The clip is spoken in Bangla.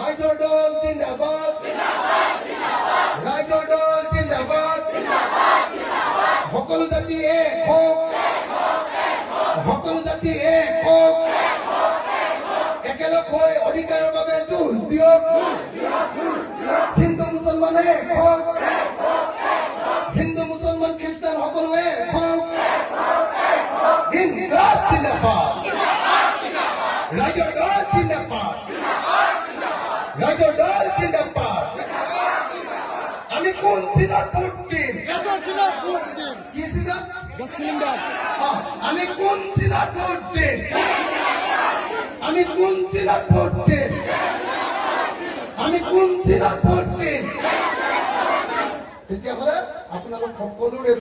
রাইজর ডল জিন্দাবাদ রাইজর ডল জিন্দাবাদ সকলো জাতি এক হোক সকলো জাতি এক হোক একেলগ হৈ অধিকাৰৰ বাবে যুঁজ দিয়ক হিন্দু মুছলমানে এক হোক হিন্দু মুছলমান খ্ৰীষ্টান সকলো ইনকলাব জিন্দাবাদ ৰাইজৰ দল জিন্দাবাদ ৰাইজৰ দল জিন্দাবাদ আমি কোন ভোট দিম গ্যাসের চিনার ফুট দিন কি চিনত গ্যাস সিলিন্ডার আমি কোন চিনত ভোট দিম আমি কোন চিনত ভোট দিম আমি কোন চিনত ভোট দিম তেতিয়াহ'লে আপোনালোক সকলোৰে